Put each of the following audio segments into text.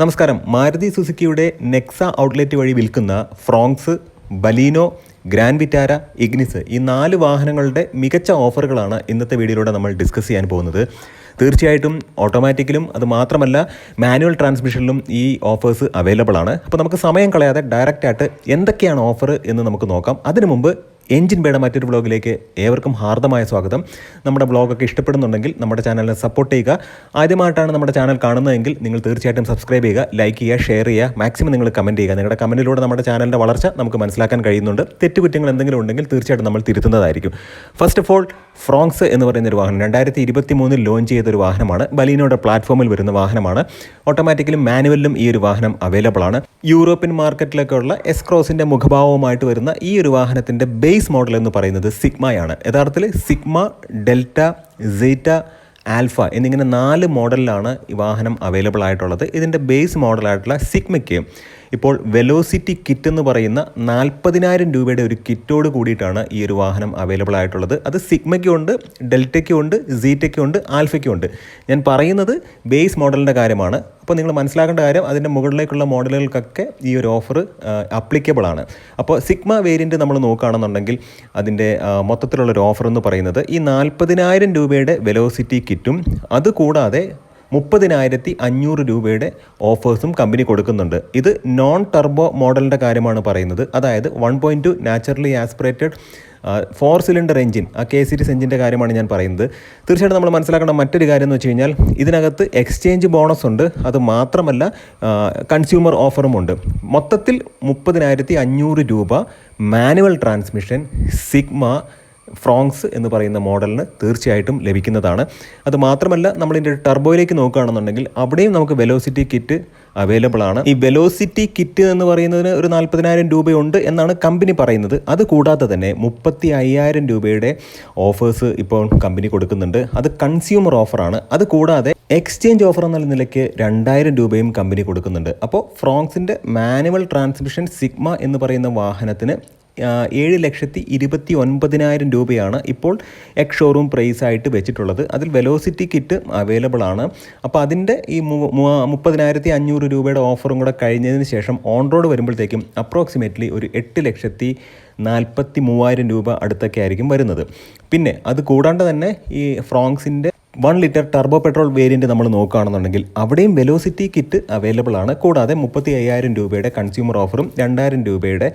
നമസ്കാരം. മാരുതി സുസുക്കിയുടെ നെക്സ ഔട്ട്ലെറ്റ് വഴി വിൽക്കുന്ന Fronx Baleno Grand Vitara Ignis ഈ നാല് വാഹനങ്ങളുടെ മികച്ച ഓഫറുകളാണ് ഇന്നത്തെ വീഡിയോയിലൂടെ നമ്മൾ ഡിസ്കസ് ചെയ്യാൻ പോകുന്നത്. തീർച്ചയായിട്ടും ഓട്ടോമാറ്റിക്കിലും അത് മാത്രമല്ല മാനുവൽ ട്രാൻസ്മിഷനിലും ഈ ഓഫേഴ്സ് അവൈലബിൾ ആണ്. അപ്പോൾ നമുക്ക് സമയം കളയാതെ ഡയറക്റ്റായിട്ട് എന്തൊക്കെയാണ് ഓഫർ എന്ന് നമുക്ക് നോക്കാം. അതിനു മുമ്പ് എഞ്ചിൻ ബേയുടെ മറ്റൊരു വ്ളോഗിലേക്ക് ഏവർക്കും ഹാർദമായ സ്വാഗതം. നമ്മുടെ വ്ളോഗൊക്കെ ഇഷ്ടപ്പെടുന്നുണ്ടെങ്കിൽ നമ്മുടെ ചാനലിനെ സപ്പോർട്ട് ചെയ്യുക. ആദ്യമായിട്ടാണ് നമ്മുടെ ചാനൽ കാണുന്നതെങ്കിൽ നിങ്ങൾ തീർച്ചയായിട്ടും സബ്സ്ക്രൈബ് ചെയ്യുക ലൈക്ക് ചെയ്യുക ഷെയർ ചെയ്യുക. മാക്സിമം നിങ്ങൾ കമന്റ് ചെയ്യുക. നിങ്ങളുടെ കമന്റിലൂടെ നമ്മുടെ ചാനലിന്റെ വളർച്ച നമുക്ക് മനസ്സിലാക്കാൻ കഴിയുന്നുണ്ട്. തെറ്റുകുറ്റങ്ങൾ എന്തെങ്കിലും ഉണ്ടെങ്കിൽ തീർച്ചയായിട്ടും നമ്മൾ തിരുത്തുന്നതായിരിക്കും. ഫസ്റ്റ് ഓഫ് ഓൾ ഫ്രോങ്സ് എന്ന് പറയുന്ന ഒരു വാഹനം. രണ്ടായിരത്തി ഇരുപത്തി മൂന്നിൽ ലോഞ്ച് ചെയ്തൊരു വാഹനമാണ്. ബലീനോയുടെ പ്ലാറ്റ്ഫോമിൽ വരുന്ന വാഹനമാണ്. ഓട്ടോമാറ്റിക്കലും മാനുവലിലും ഈ ഒരു വാഹനം അവൈലബിൾ ആണ്. യൂറോപ്യൻ മാർക്കറ്റിലൊക്കെ ഉള്ള എസ്ക്രോസിന്റെ മുഖഭാവവുമായിട്ട് വരുന്ന ഈ ഒരു വാഹനത്തിന്റെ ബേസ് മോഡൽ എന്ന് പറയുന്നത് സിഗ്മയാണ് യഥാർത്ഥത്തിൽ സിഗ്മ ഡെൽറ്റ സീറ്റ ആൽഫ എന്നിങ്ങനെ നാല് മോഡലിലാണ് ഈ വാഹനം അവൈലബിൾ ആയിട്ടുള്ളത്. ഇതിന്റെ ബേസ് മോഡലായിട്ടുള്ള സിഗ്മയ്ക്ക് ഇപ്പോൾ വെലോസിറ്റി കിറ്റ് എന്ന് പറയുന്ന നാൽപ്പതിനായിരം രൂപയുടെ ഒരു കിറ്റോട് കൂടിയിട്ടാണ് ഈ ഒരു വാഹനം അവൈലബിൾ ആയിട്ടുള്ളത്. അത് സിഗ്മയ്ക്കുണ്ട് ഡെൽറ്റയ്ക്കുണ്ട് സീറ്റയ്ക്കുണ്ട് ആൽഫയ്ക്കുണ്ട് ഞാൻ പറയുന്നത് ബേസ് മോഡലിന്റെ കാര്യമാണ്. അപ്പോൾ നിങ്ങൾ മനസ്സിലാക്കേണ്ട കാര്യം അതിന്റെ മുകളിലേക്കുള്ള മോഡലുകൾക്കൊക്കെ ഈ ഒരു ഓഫർ അപ്ലിക്കബിൾ ആണ്. അപ്പോൾ സിഗ്മ വേരിയന്റ് നമ്മൾ നോക്കുകയാണെന്നുണ്ടെങ്കിൽ അതിന്റെ മൊത്തത്തിലുള്ളൊരു ഓഫർ എന്ന് പറയുന്നത് ഈ നാൽപ്പതിനായിരം രൂപയുടെ വെലോസിറ്റി കിറ്റും അതുകൂടാതെ മുപ്പതിനായിരത്തി അഞ്ഞൂറ് രൂപയുടെ ഓഫേഴ്സും കമ്പനി കൊടുക്കുന്നുണ്ട്. ഇത് നോൺ ടർബോ മോഡലിന്റെ കാര്യമാണ് പറയുന്നത്. അതായത് one point two naturally aspirated four cylinder engine ആ കെ സീരീസ് എഞ്ചിന്റെ കാര്യമാണ് ഞാൻ പറയുന്നത്. തീർച്ചയായിട്ടും നമ്മൾ മനസ്സിലാക്കേണ്ട മറ്റൊരു കാര്യം എന്ന് വെച്ച് കഴിഞ്ഞാൽ ഇതിനകത്ത് എക്സ്ചേഞ്ച് ബോണസ് ഉണ്ട്. അത് മാത്രമല്ല കൺസ്യൂമർ ഓഫറും ഉണ്ട്. മൊത്തത്തിൽ മുപ്പതിനായിരത്തി അഞ്ഞൂറ് രൂപ മാനുവൽ ട്രാൻസ്മിഷൻ സിഗ്മ ഫ്രോങ്സ് എന്ന് പറയുന്ന മോഡലിന് തീർച്ചയായിട്ടും ലഭിക്കുന്നതാണ്. അത് മാത്രമല്ല നമ്മളിതിന്റെ ടർബോയിലേക്ക് നോക്കുകയാണെന്നുണ്ടെങ്കിൽ അവിടെയും നമുക്ക് വെലോസിറ്റി കിറ്റ് അവൈലബിൾ ആണ്. ഈ വെലോസിറ്റി കിറ്റ് എന്ന് പറയുന്നതിന് ഒരു നാൽപ്പതിനായിരം രൂപയുണ്ട് എന്നാണ് കമ്പനി പറയുന്നത്. അത് കൂടാതെ തന്നെ മുപ്പത്തി അയ്യായിരം രൂപയുടെ ഓഫേഴ്സ് ഇപ്പോൾ കമ്പനി കൊടുക്കുന്നുണ്ട്. അത് കൺസ്യൂമർ ഓഫറാണ് അത് കൂടാതെ എക്സ്ചേഞ്ച് ഓഫർ എന്ന നിലയ്ക്ക് രണ്ടായിരം രൂപയും കമ്പനി കൊടുക്കുന്നുണ്ട്. അപ്പോൾ ഫ്രോങ്സിന്റെ മാനുവൽ ട്രാൻസ്മിഷൻ സിഗ്മ എന്ന് പറയുന്ന വാഹനത്തിന് ഏഴ് ലക്ഷത്തി ഇരുപത്തി ഒൻപതിനായിരം രൂപയാണ് ഇപ്പോൾ എക്സ് ഷോറൂം പ്രൈസ് ആയിട്ട് വെച്ചിട്ടുള്ളത്. അതിൽ വെലോസിറ്റി കിറ്റ് അവൈലബിൾ ആണ്. അപ്പോൾ അതിന്റെ ഈ മുപ്പതിനായിരത്തി അഞ്ഞൂറ് രൂപയുടെ ഓഫറും കൂടെ കഴിഞ്ഞതിന് ശേഷം ഓൺ റോഡ് വരുമ്പോഴത്തേക്കും അപ്രോക്സിമേറ്റ്ലി ഒരു എട്ട് ലക്ഷത്തി നാൽപ്പത്തി മൂവായിരം രൂപ അടുത്തൊക്കെ ആയിരിക്കും വരുന്നത്. പിന്നെ അത് കൂടാണ്ട് തന്നെ ഈ ഫ്രോങ്സിന്റെ one litre turbo petrol variant നമ്മൾ നോക്കുകയാണെന്നുണ്ടെങ്കിൽ അവിടെയും വെലോസിറ്റി കിറ്റ് അവൈലബിൾ ആണ്. കൂടാതെ മുപ്പത്തി അയ്യായിരം രൂപയുടെ കൺസ്യൂമർ ഓഫറും രണ്ടായിരം രൂപയുടെ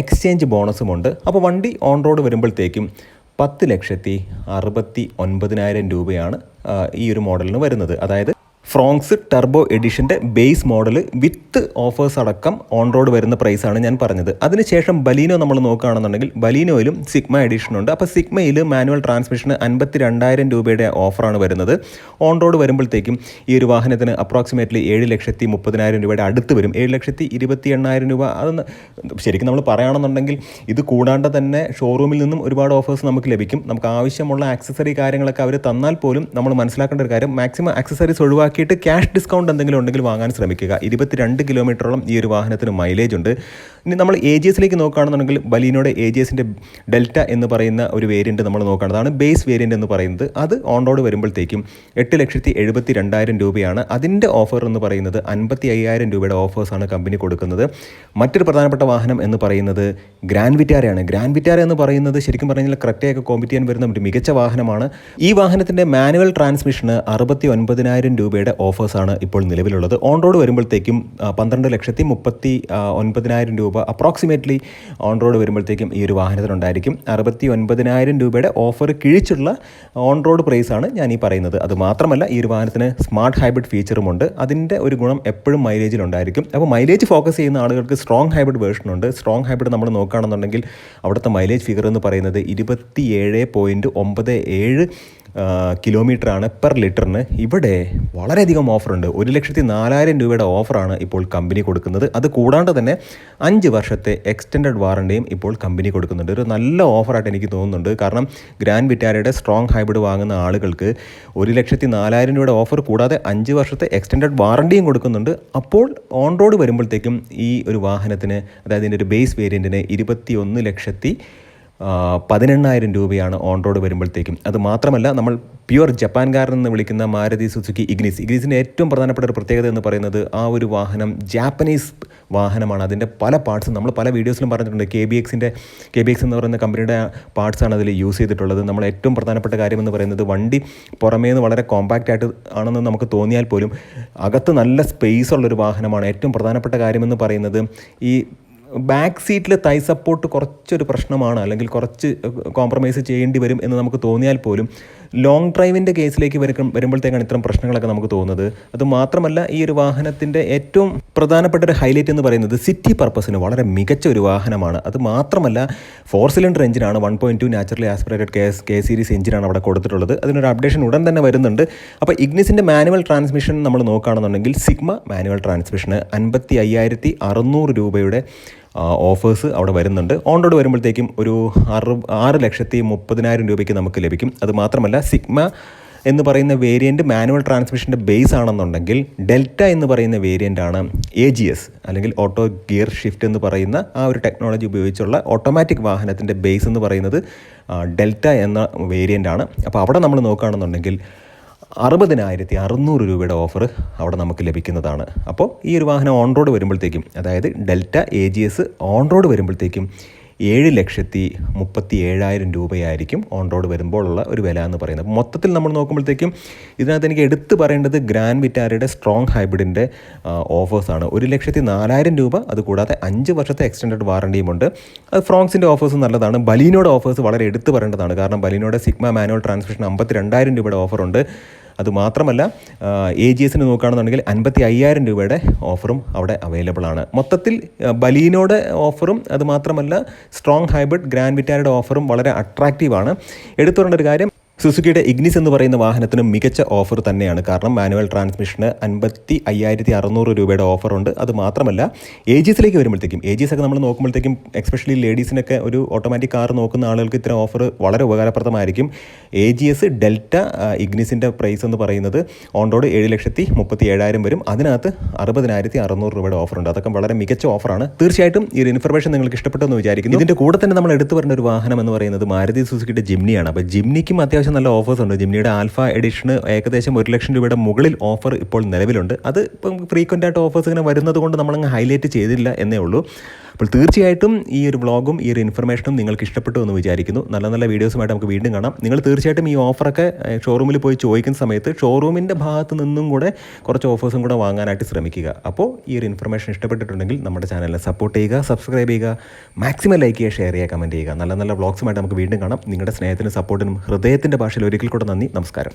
എക്സ്ചേഞ്ച് ബോണസും ഉണ്ട്. അപ്പോൾ വണ്ടി ഓൺ റോഡ് വരുമ്പോഴത്തേക്കും പത്ത് ലക്ഷത്തി അറുപത്തി ഒൻപതിനായിരം രൂപയാണ് ഈ ഒരു മോഡലിന് വരുന്നത്. അതായത് ഫ്രോങ്സ് ടർബോ എഡിഷന്റെ ബേസ് മോഡൽ വിത്ത് ഓഫേഴ്സ് അടക്കം ഓൺ റോഡ് വരുന്ന പ്രൈസാണ് ഞാൻ പറഞ്ഞത്. അതിനുശേഷം ബലീനോ നമ്മൾ നോക്കുകയാണെന്നുണ്ടെങ്കിൽ ബലീനോയിലും സിഗ്മ എഡിഷനുണ്ട് അപ്പോൾ സിഗ്മയിൽ മാനുവൽ ട്രാൻസ്മിഷന് അൻപത്തി രണ്ടായിരം രൂപയുടെ ഓഫറാണ് വരുന്നത്. ഓൺ റോഡ് വരുമ്പോഴത്തേക്കും ഈ ഒരു വാഹനത്തിന് അപ്രോക്സിമേറ്റ്ലി ഏഴ് ലക്ഷത്തി മുപ്പതിനായിരം രൂപയുടെ അടുത്ത് വരും. ഏഴ് ലക്ഷത്തി ഇരുപത്തി എണ്ണായിരം രൂപ അതൊന്ന് ശരിക്കും നമ്മൾ പറയുകയാണെന്നുണ്ടെങ്കിൽ ഇത് കൂടാണ്ട് തന്നെ ഷോറൂമിൽ നിന്നും ഒരുപാട് ഓഫേഴ്സ് നമുക്ക് ലഭിക്കും. നമുക്ക് ആവശ്യമുള്ള ആക്സസറി കാര്യങ്ങളൊക്കെ അവർ തന്നാൽ പോലും നമ്മൾ മനസ്സിലാക്കേണ്ട ഒരു കാര്യം മാക്സിമം ആക്സസറീസ് ഒഴിവാക്കിയിട്ട് ക്യാഷ് ഡിസ്കൗണ്ട് എന്തെങ്കിലും ഉണ്ടെങ്കിൽ വാങ്ങാൻ ശ്രമിക്കുക. ഇരുപത്തിരണ്ട് കിലോമീറ്ററോളം ഈ ഒരു വാഹനത്തിന് മൈലേജ് ഉണ്ട്. ഇനി നമ്മൾ എ ജി എസിലേക്ക് നോക്കുകയാണെന്നുണ്ടെങ്കിൽ ബലീനോയുടെ എ ജി എസിന്റെ ഡെൽറ്റ എന്ന് പറയുന്ന ഒരു വേരിയന്റ് നമ്മൾ നോക്കുകയാണ്. ബേസ് വേരിയന്റ് എന്ന് പറയുന്നത്. അത് ഓൺ റോഡ് വരുമ്പോഴത്തേക്കും എട്ട് ലക്ഷത്തി എഴുപത്തി രണ്ടായിരം രൂപയാണ്. അതിന്റെ ഓഫർ എന്ന് പറയുന്നത് അൻപത്തി അയ്യായിരം രൂപയുടെ ഓഫേഴ്സാണ് കമ്പനി കൊടുക്കുന്നത്. മറ്റൊരു പ്രധാനപ്പെട്ട വാഹനം എന്ന് പറയുന്നത് ഗ്രാൻഡ് വിറ്റാരയാണ് ഗ്രാൻഡ് വിറ്റാര എന്ന് പറയുന്നത് ശരിക്കും പറഞ്ഞാൽ ക്രെറ്റയൊക്കെ കോമ്പറ്റ് ചെയ്യാൻ വരുന്ന ഒരു മികച്ച വാഹനമാണ്. ഈ വാഹനത്തിന്റെ മാനുവൽ ട്രാൻസ്മിഷന് അറുപത്തി ഒൻപതിനായിരം രൂപയുടെ ഓഫേഴ്സാണ് ഇപ്പോൾ നിലവിലുള്ളത്. ഓൺ റോഡ് വരുമ്പോഴത്തേക്കും പന്ത്രണ്ട് ലക്ഷത്തി മുപ്പത്തി ഒൻപതിനായിരം രൂപ അപ്രോക്സിമേറ്റ്ലി ഓൺ റോഡ് വരുമ്പോഴത്തേക്കും ഈ ഒരു വാഹനത്തിനുണ്ടായിരിക്കും. അറുപത്തി ഒൻപതിനായിരം രൂപയുടെ ഓഫർ കിഴിച്ചുള്ള ഓൺ റോഡ് പ്രൈസാണ് ഞാൻ ഈ പറയുന്നത്. അത് മാത്രമല്ല ഈ ഒരു വാഹനത്തിന് സ്മാർട്ട് ഹൈബ്രിഡ് ഫീച്ചറുമുണ്ട് അതിന്റെ ഒരു ഗുണം എപ്പോഴും മൈലേജിലുണ്ടായിരിക്കും അപ്പോൾ മൈലേജ് ഫോക്കസ് ചെയ്യുന്ന ആളുകൾക്ക് സ്ട്രോങ് ഹൈബ്രിഡ് വേർഷൻ ഉണ്ട്. സ്ട്രോങ് ഹൈബ്രിഡ് നമ്മൾ നോക്കുകയാണെന്നുണ്ടെങ്കിൽ അവിടുത്തെ മൈലേജ് ഫിഗർ എന്ന് പറയുന്നത് ഇരുപത്തി ഏഴ് പോയിന്റ് ഒമ്പത് ഏഴ് കിലോമീറ്ററാണ് പെർ ലിറ്ററിന്. ഇവിടെ വളരെയധികം ഓഫറുണ്ട്. ഒരു ലക്ഷത്തി നാലായിരം രൂപയുടെ ഓഫറാണ് ഇപ്പോൾ കമ്പനി കൊടുക്കുന്നത്. അത് കൂടാണ്ട് തന്നെ അഞ്ച് വർഷത്തെ എക്സ്റ്റൻഡഡ് വാറണ്ടിയും ഇപ്പോൾ കമ്പനി കൊടുക്കുന്നുണ്ട്. ഒരു നല്ല ഓഫറായിട്ട് എനിക്ക് തോന്നുന്നുണ്ട്. കാരണം ഗ്രാൻഡ് വിറ്റാരയുടെ സ്ട്രോങ് ഹൈബ്രിഡ് വാങ്ങുന്ന ആളുകൾക്ക് ഒരു ലക്ഷത്തി നാലായിരം രൂപയുടെ ഓഫർ കൂടാതെ അഞ്ച് വർഷത്തെ എക്സ്റ്റൻഡഡ് വാറണ്ടിയും കൊടുക്കുന്നുണ്ട്. അപ്പോൾ ഓൺ റോഡ് വരുമ്പോഴത്തേക്കും ഈ ഒരു വാഹനത്തിന് അതായത് ഇതിന്റെ ഒരു ബേസ് വേരിയന്റിന് ഇരുപത്തി ഒന്ന് ലക്ഷത്തി പതിനെണ്ണായിരം രൂപയാണ് ഓൺ റോഡ് വരുമ്പോഴത്തേക്കും. അത് മാത്രമല്ല നമ്മൾ പ്യുവർ ജപ്പാൻകാരൻ എന്ന് വിളിക്കുന്ന മാരുതി സുസുക്കി ഇഗ്നിസ്. ഇഗ്നിസിന്റെ ഏറ്റവും പ്രധാനപ്പെട്ട ഒരു പ്രത്യേകത എന്ന് പറയുന്നത് ആ ഒരു വാഹനം ജാപ്പനീസ് വാഹനമാണ്. അതിന്റെ പല പാർട്സും നമ്മൾ പല വീഡിയോസിലും പറഞ്ഞിട്ടുണ്ട്. കെ ബി എക്സിന്റെ കെ ബി എക്സ് എന്ന് പറയുന്ന കമ്പനിയുടെ പാർട്സാണ് അതിൽ യൂസ് ചെയ്തിട്ടുള്ളത്. നമ്മൾ ഏറ്റവും പ്രധാനപ്പെട്ട കാര്യം എന്ന് പറയുന്നത് വണ്ടി പുറമേ നിന്ന് വളരെ കോമ്പാക്റ്റ് ആയിട്ട് ആണെന്ന് നമുക്ക് തോന്നിയാൽ പോലും അകത്ത് നല്ല സ്പേസ് ഉള്ളൊരു വാഹനമാണ്. ഏറ്റവും പ്രധാനപ്പെട്ട കാര്യമെന്ന് പറയുന്നത് ഈ ബാക്ക് സീറ്റിൽ തൈ സപ്പോർട്ട് കുറച്ചൊരു പ്രശ്നമാണ്. അല്ലെങ്കിൽ കുറച്ച് കോംപ്രമൈസ് ചെയ്യേണ്ടി വരും എന്ന് നമുക്ക് തോന്നിയാൽ പോലും ലോങ് ഡ്രൈവിന്റെ കേസിലേക്ക് വരും വരുമ്പോഴത്തേക്കാണ് ഇത്തരം പ്രശ്നങ്ങളൊക്കെ നമുക്ക് തോന്നുന്നത്. അത് മാത്രമല്ല ഈ ഒരു വാഹനത്തിന്റെ ഏറ്റവും പ്രധാനപ്പെട്ട ഒരു ഹൈലൈറ്റ് എന്ന് പറയുന്നത് സിറ്റി പർപ്പസിന് വളരെ മികച്ച ഒരു വാഹനമാണ്. അത് മാത്രമല്ല ഫോർ സിലിണ്ടർ എഞ്ചിനാണ് one point two naturally aspirated K K series എഞ്ചിനാണ് അവിടെ കൊടുത്തിട്ടുള്ളത്. അതിനൊരു അപ്ഡേഷൻ ഉടൻ തന്നെ വരുന്നുണ്ട്. അപ്പോൾ ഇഗ്നിസിന്റെ മാനുവൽ ട്രാൻസ്മിഷൻ നമ്മൾ നോക്കുകയാണെന്നുണ്ടെങ്കിൽ സിഗ്മ മാനുവൽ ട്രാൻസ്മിഷന് അൻപത്തി അയ്യായിരത്തി അറുന്നൂറ് രൂപയുടെ ഓഫേഴ്സ് അവിടെ വരുന്നുണ്ട്. ഓൺ റോഡ് വരുമ്പോഴത്തേക്കും ഒരു ആറ് ആറ് ലക്ഷത്തി മുപ്പതിനായിരം രൂപയ്ക്ക് നമുക്ക് ലഭിക്കും. അത് മാത്രമല്ല സിഗ്മ എന്ന് പറയുന്ന വേരിയന്റ് മാനുവൽ ട്രാൻസ്മിഷന്റെ ബേസ് ആണെന്നുണ്ടെങ്കിൽ ഡെൽറ്റ എന്ന് പറയുന്ന വേരിയന്റ് ആണ് എ ജി എസ് അല്ലെങ്കിൽ ഓട്ടോ ഗിയർ ഷിഫ്റ്റ് എന്ന് പറയുന്ന ആ ഒരു ടെക്നോളജി ഉപയോഗിച്ചുള്ള ഓട്ടോമാറ്റിക് വാഹനത്തിന്റെ ബേസ് എന്ന് പറയുന്നത് ഡെൽറ്റ എന്ന വേരിയന്റ് ആണ്. അപ്പോൾ അവിടെ നമ്മൾ നോക്കുകയാണെന്നുണ്ടെങ്കിൽ അറുപതിനായിരത്തി അറുന്നൂറ് രൂപയുടെ ഓഫർ അവിടെ നമുക്ക് ലഭിക്കുന്നതാണ്. അപ്പോൾ ഈ ഒരു വാഹനം ഓൺ റോഡ് വരുമ്പോഴത്തേക്കും അതായത് Delta A G S on road വരുമ്പോഴത്തേക്കും ഏഴ് ലക്ഷത്തി മുപ്പത്തി ഏഴായിരം രൂപയായിരിക്കും ഓൺ റോഡ് വരുമ്പോഴുള്ള ഒരു വില എന്ന് പറയുന്നത്. മൊത്തത്തിൽ നമ്മൾ നോക്കുമ്പോഴത്തേക്കും ഇതിനകത്ത് എനിക്ക് എടുത്തു പറയേണ്ടത് ഗ്രാൻഡ് വിറ്റാരയുടെ സ്ട്രോങ് ഹൈബ്രിഡിന്റെ ഓഫേഴ്സാണ് ഒരു ലക്ഷത്തി നാലായിരം രൂപ അതുകൂടാതെ അഞ്ച് വർഷത്തെ എക്സ്റ്റൻഡഡ് വാറണ്ടിയുമുണ്ട് അത് ഫ്രോങ്സിന്റെ ഓഫേഴ്സ് നല്ലതാണ്. ബലീനോയുടെ ഓഫേഴ്സ് വളരെ എടുത്തു പറയേണ്ടതാണ്. കാരണം ബലീനോയുടെ സിഗ്മ മാനുവൽ ട്രാൻസ്മിഷൻ അമ്പത്തി രണ്ടായിരം രൂപയുടെ ഓഫറുണ്ട് അത് മാത്രമല്ല എ ജി എസിന് നോക്കുകയാണെന്നുണ്ടെങ്കിൽ അൻപത്തി അയ്യായിരം രൂപയുടെ ഓഫറും അവിടെ അവൈലബിൾ ആണ്. മൊത്തത്തിൽ ബലീനോടെ ഓഫറും അതുമാത്രമല്ല സ്ട്രോങ് ഹൈബ്രിഡ് ഗ്രാൻഡ് വിറ്റാരുടെ ഓഫറും വളരെ അട്രാക്റ്റീവാണ് ഒരു കാര്യം സുസുക്കിയുടെ ഇഗ്നിസ് എന്ന് പറയുന്ന വാഹനത്തിന് മികച്ച ഓഫർ തന്നെയാണ്. കാരണം മാനുവൽ ട്രാൻസ്മിഷന് അൻപത്തി അയ്യായിരത്തി അറുന്നൂറ് രൂപയുടെ ഓഫറുണ്ട് അത് മാത്രമല്ല എസിലേക്ക് വരുമ്പോഴത്തേക്കും ജി ഒക്കെ നമ്മൾ നോക്കുമ്പോഴത്തേക്കും എക്സ്പെഷ്യലി ലേഡീസിനൊക്കെ ഒരു ഓട്ടോമാറ്റിക് കാർ നോക്കുന്ന ആളുകൾക്ക് ഇത്തരം ഓഫർ വളരെ ഉപകാരപ്രദമായിരിക്കും. എ ജി എസ് ഡെൽറ്റ ഇഗ്നിസിന്റെ പ്രൈസ് എന്ന് പറയുന്നത് ഓൺ റോഡ് ഏഴ് ലക്ഷത്തി മുപ്പത്തി ഏഴായിരം വരും. അതിനകത്ത് അറുപതിനായിരത്തി അറുന്നൂറ് രൂപയുടെ ഓഫറുണ്ട് അതൊക്കെ വളരെ മികച്ച ഓഫറാണ് തീർച്ചയായിട്ടും ഈ ഒരു ഇൻഫർമേഷൻ നിങ്ങൾക്ക് ഇഷ്ടപ്പെട്ടെന്ന് വിചാരിക്കുന്നു. ഇതിന്റെ കൂടെ തന്നെ നമ്മൾ എടുത്തു പറഞ്ഞ ഒരു വാഹനം എന്ന് പറയുന്നത് മാരുതി സുസുക്കിയുടെ ജിംനിയാണ് അപ്പോൾ ജിംനിക്കും അത്യാവശ്യം നല്ല ഓഫേഴ്സ് ഉണ്ട്. ജിംനിയുടെ ആൽഫ എഡിഷന് ഏകദേശം ഒരു ലക്ഷം രൂപയുടെ മുകളിൽ ഓഫർ ഇപ്പോൾ നിലവിലുണ്ട്. അത് ഇപ്പം ഫ്രീക്വന്റ് ആയിട്ട് ഓഫേഴ്സ് ഇങ്ങനെ വരുന്നത് കൊണ്ട് നമ്മളങ്ങ് ഹൈലൈറ്റ് ചെയ്തില്ല എന്നേ ഉള്ളൂ. അപ്പോൾ തീർച്ചയായിട്ടും ഈ ഒരു വ്ളോഗും ഈ ഒരു ഇൻഫർമേഷനും നിങ്ങൾക്ക് ഇഷ്ടപ്പെട്ടു എന്ന് വിചാരിക്കുന്നു. നല്ല നല്ല വീഡിയോസുമായിട്ട് നമുക്ക് വീണ്ടും കാണാം. നിങ്ങൾ തീർച്ചയായിട്ടും ഈ ഓഫറൊക്കെ ഷോറൂമിൽ പോയി ചോദിക്കുന്ന സമയത്ത് ഷോറൂമിന്റെ ഭാഗത്ത് നിന്നും കൂടെ കുറച്ച് ഓഫേഴ്സും കൂടെ വാങ്ങാനായിട്ട് ശ്രമിക്കുക. അപ്പോൾ ഈ ഒരു ഇൻഫർമേഷൻ ഇഷ്ടപ്പെട്ടിട്ടുണ്ടെങ്കിൽ നമ്മുടെ ചാനലിനെ സപ്പോർട്ട് ചെയ്യുക സബ്സ്ക്രൈബ് ചെയ്യുക മാക്സിമം ലൈക്ക് ചെയ്യുക ഷെയർ ചെയ്യുക കമന്റ് ചെയ്യുക. നല്ല നല്ല വ്ളോഗ്സുമായിട്ട് നമുക്ക് വീണ്ടും കാണാം. നിങ്ങളുടെ സ്നേഹത്തിനും സപ്പോർട്ടിനും ഹൃദയത്തിന്റെ ഭാഷയിൽ ഒരിക്കൽ കൂടെ നന്ദി നമസ്കാരം.